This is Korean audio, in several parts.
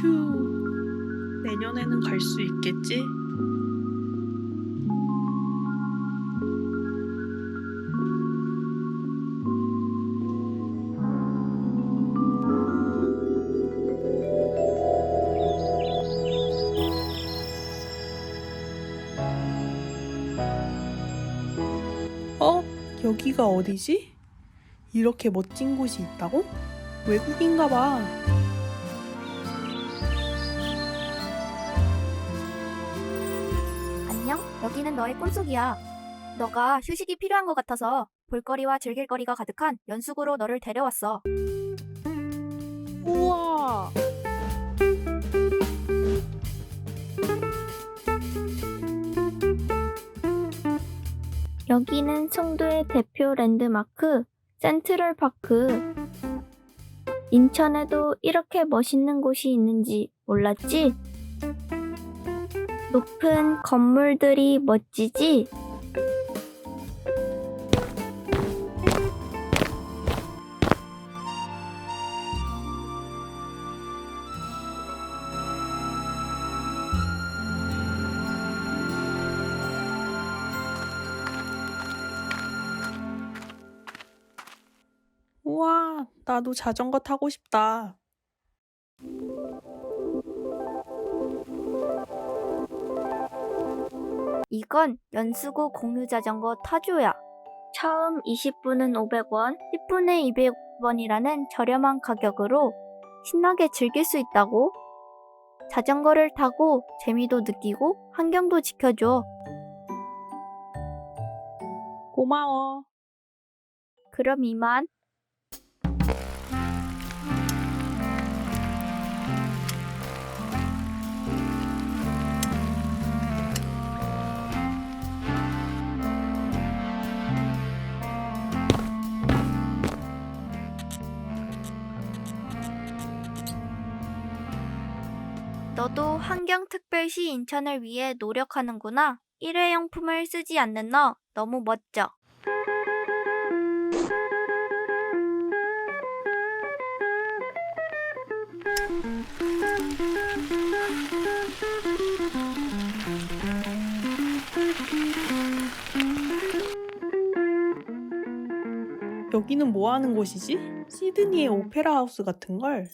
휴, 내년에는 갈 수 있겠지? 어? 여기가 어디지? 이렇게 멋진 곳이 있다고? 외국인가 봐. 여기는 너의 꿈속이야. 너가 휴식이 필요한 것 같아서 볼거리와 즐길거리가 가득한 연수구로 너를 데려왔어. 우와. 여기는 송도의 대표 랜드마크 센트럴 파크. 인천에도 이렇게 멋있는 곳이 있는지 몰랐지? 높은 건물들이 멋지지? 우와, 나도 자전거 타고 싶다. 이건 연수구 공유자전거 타조야. 처음 20분은 500원, 10분에 200원이라는 저렴한 가격으로 신나게 즐길 수 있다고. 자전거를 타고 재미도 느끼고 환경도 지켜줘. 고마워. 그럼 이만. 너도 환경특별시 인천을 위해 노력하는구나. 일회용품을 쓰지 않는 너 너무 멋져. 여기는 뭐 하는 곳이지? 시드니의 오페라 하우스 같은 걸.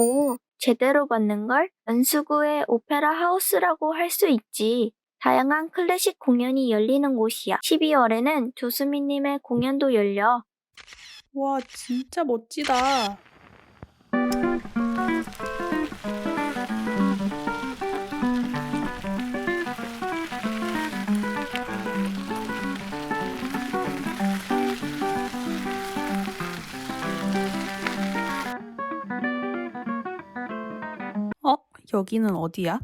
오, 제대로 봤는걸? 연수구의 오페라 하우스라고 할 수 있지. 다양한 클래식 공연이 열리는 곳이야. 12월에는 조수미님의 공연도 열려. 와, 진짜 멋지다. 여기는 어디야?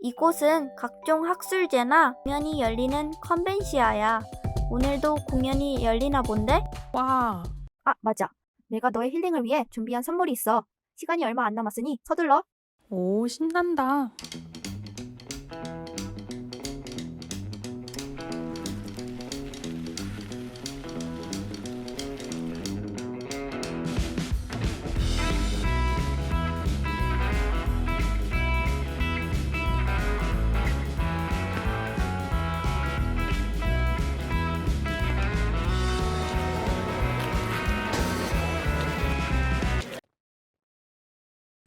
이곳은 각종 학술제나 공연이 열리는 컨벤시아야. 오늘도 공연이 열리나 본데? 와, 아, 맞아. 내가 너의 힐링을 위해 준비한 선물이 있어. 시간이 얼마 안 남았으니 서둘러. 오, 신난다.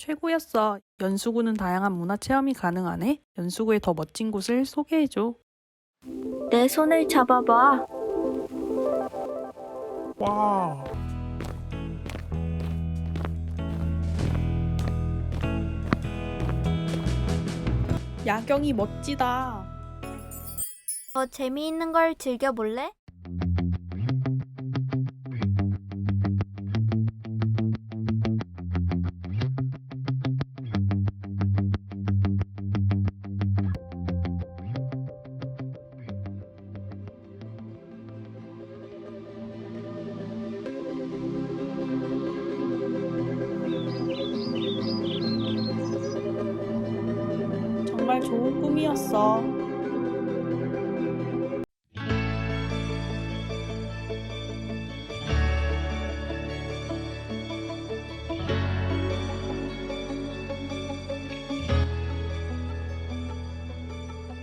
최고였어. 연수구는 다양한 문화 체험이 가능하네. 연수구의 더 멋진 곳을 소개해줘. 내 손을 잡아봐. 와. 야경이 멋지다. 더 재미있는 걸 즐겨볼래? 정말 좋은 꿈이었어.